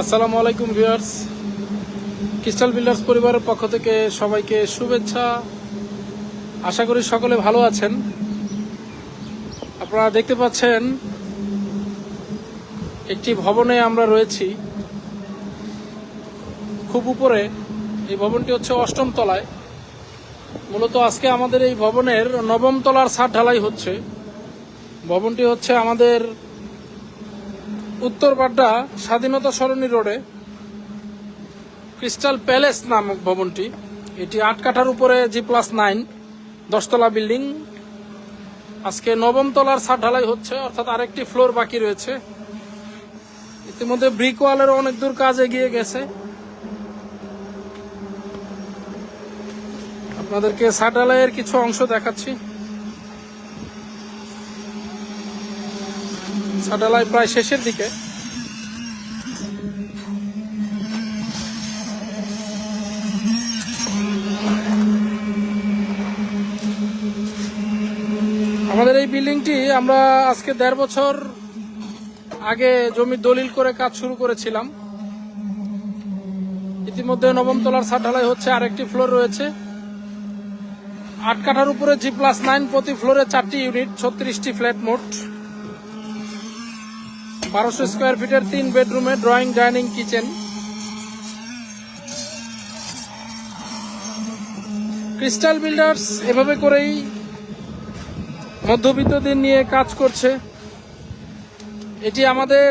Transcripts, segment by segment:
আসসালামু আলাইকুম viewers. Crystal builders পরিবারের পক্ষ থেকে সবাইকে শুভেচ্ছা। আশা করি সকলে ভালো আছেন। আপনারা দেখতে পাচ্ছেন, একটি ভবনে আমরা রয়েছি। খুব উপরে এই ভবনটি হচ্ছে অষ্টম তলায়। মূলত আজকে আমাদের এই ভবনের নবম তলার ছাদ ঢালাই হচ্ছে। ভবনটি হচ্ছে আমাদের উত্তর বাড্ডা স্বাধীনতা সরণী রোডে ক্রিস্টাল প্যালেস নামক ভবনটি। এটি আট কাঠার উপরে জি প্লাস নাইন, দশতলা বিল্ডিং। আজকে নবম তলার ছাদ ঢালাই হচ্ছে, অর্থাৎ আরেকটি ফ্লোর বাকি রয়েছে। ইতিমধ্যে ব্রিক ওয়ালের অনেক দূর কাজ এগিয়ে গেছে। আপনাদেরকে ছাদ ঢালাইয়ের কিছু অংশ দেখাচ্ছি। ছাটালাই প্রায় শেষের দিকে। আমাদের এই বিল্ডিংটি আমরা আজকে দেড় বছর আগে জমি দলিল করে কাজ শুরু করেছিলাম। ইতিমধ্যে নবম তলার ঢালাই হচ্ছে আরেকটি ফ্লোর রয়েছে। আট কাঠার উপরে জি প্লাস নাইন প্রতি ফ্লোরে চারটি ইউনিট, ছত্রিশটি ফ্ল্যাট মোট। বারোশো স্কোয়ার ফিটের তিন বেডরুমে drawing, dining, kitchen. Crystal builders এভাবে করেই মধ্যবিত্তদের নিয়ে কাজ করছে। এটি আমাদের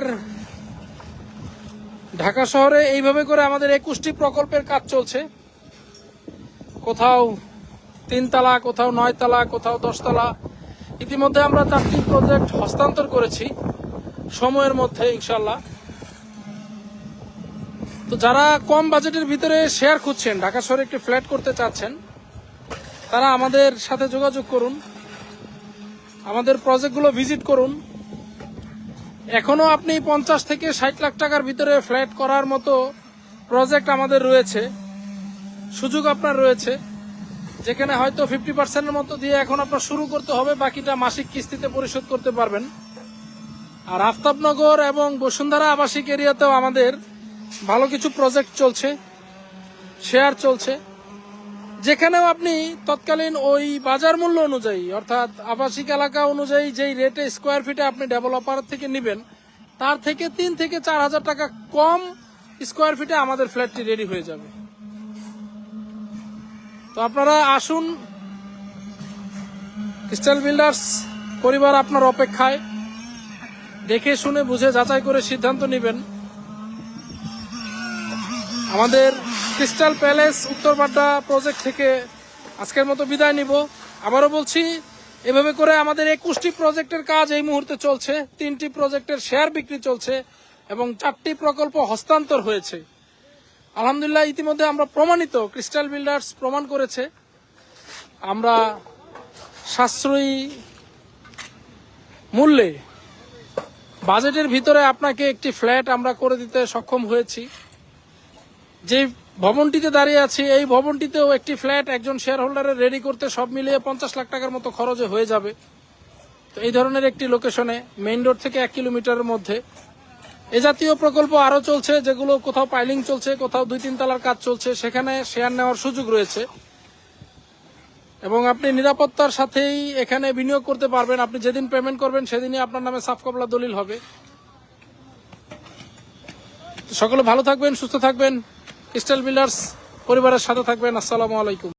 ঢাকা শহরে এইভাবে করে আমাদের একুশটি প্রকল্পের কাজ চলছে। কোথাও তিনতলা, কোথাও নয়তলা, কোথাও দশতলা। ইতিমধ্যে আমরা চারটি প্রজেক্ট হস্তান্তর করেছি। সময়ের মধ্যে ইনশাল্লাহ তো যারা কম বাজেটের ভিতরে শেয়ার খুঁজছেন, ঢাকা শহরে একটি ফ্ল্যাট করতে চাচ্ছেন, তারা আমাদের সাথে যোগাযোগ করুন, আমাদের প্রজেক্টগুলো ভিজিট করুন। এখনও আপনি পঞ্চাশ থেকে ষাট লাখ টাকার ভিতরে ফ্ল্যাট করার মতো প্রজেক্ট আমাদের রয়েছে, সুযোগ আপনার রয়েছে, যেখানে হয়তো ফিফটি পার্সেন্টের মতো দিয়ে এখন আপনার শুরু করতে হবে, বাকিটা মাসিক কিস্তিতে পরিশোধ করতে পারবেন। আর আফতাবনগর এবং বসুন্ধরা আবাসিক এরিয়াতেও আমাদের ভালো কিছু প্রজেক্ট চলছে শেয়ার চলছে। যেখানেও আপনি তৎকালীন ওই বাজার মূল্য অনুযায়ী, অর্থাৎ আবাসিক এলাকা অনুযায়ী যেই রেটে স্কোয়ার ফিটে আপনি ডেভেলপার থেকে নেবেন, তার থেকে তিন থেকে চার হাজার টাকা কম স্কোয়ার ফিটে আমাদের ফ্ল্যাটটি রেডি হয়ে যাবে। তো আপনারা আসুন। ক্রিস্টাল বিল্ডার্স পরিবার আপনার অপেক্ষায়। দেখে শুনে বুঝে যাচাই করে সিদ্ধান্ত নেবেন। আমাদের ক্রিস্টাল প্যালেস উত্তরপাড্ডা প্রজেক্ট থেকে আজকের মতো বিদায় নিব। আবারও বলছি, এভাবে করে আমাদের একুশটি প্রজেক্টের কাজ এই মুহূর্তে চলছে। তিনটি প্রজেক্টের শেয়ার বিক্রি চলছে এবং চারটি প্রকল্প হস্তান্তর হয়েছে। আলহামদুলিল্লাহ, ইতিমধ্যে আমরা প্রমাণিত ক্রিস্টাল বিল্ডার্স প্রমাণ করেছে। আমরা সাশ্রয়ী মূল্যে বাজেটের ভিতরে আপনাকে একটি ফ্ল্যাট আমরা করে দিতে সক্ষম হয়েছি। যে ভবনটিতে দাঁড়িয়ে আছি, এই ভবনটিতেও একটি ফ্ল্যাট একজন শেয়ার হোল্ডারের রেডি করতে সব মিলিয়ে পঞ্চাশ লাখ টাকার মতো খরচে হয়ে যাবে। তো এই ধরনের একটি লোকেশনে মেইন রোড থেকে এক কিলোমিটারের মধ্যে। এ জাতীয় প্রকল্প আরও চলছে, যেগুলো কোথাও পাইলিং চলছে, কোথাও দুই তিন তলার কাজ চলছে, সেখানে শেয়ার নেওয়ার সুযোগ রয়েছে। এবং আপনি নিরাপত্তার সাথেই এখানে বিনিয়োগ করতে পারবেন। আপনি যেদিন পেমেন্ট করবেন, সেদিনই আপনার নামে সাফ কবলা দলিল হবে। সকলে ভালো থাকবেন, সুস্থ থাকবেন। স্টাইল বিল্ডার্স পরিবারের সাথে থাকবেন। আসসালামু আলাইকুম।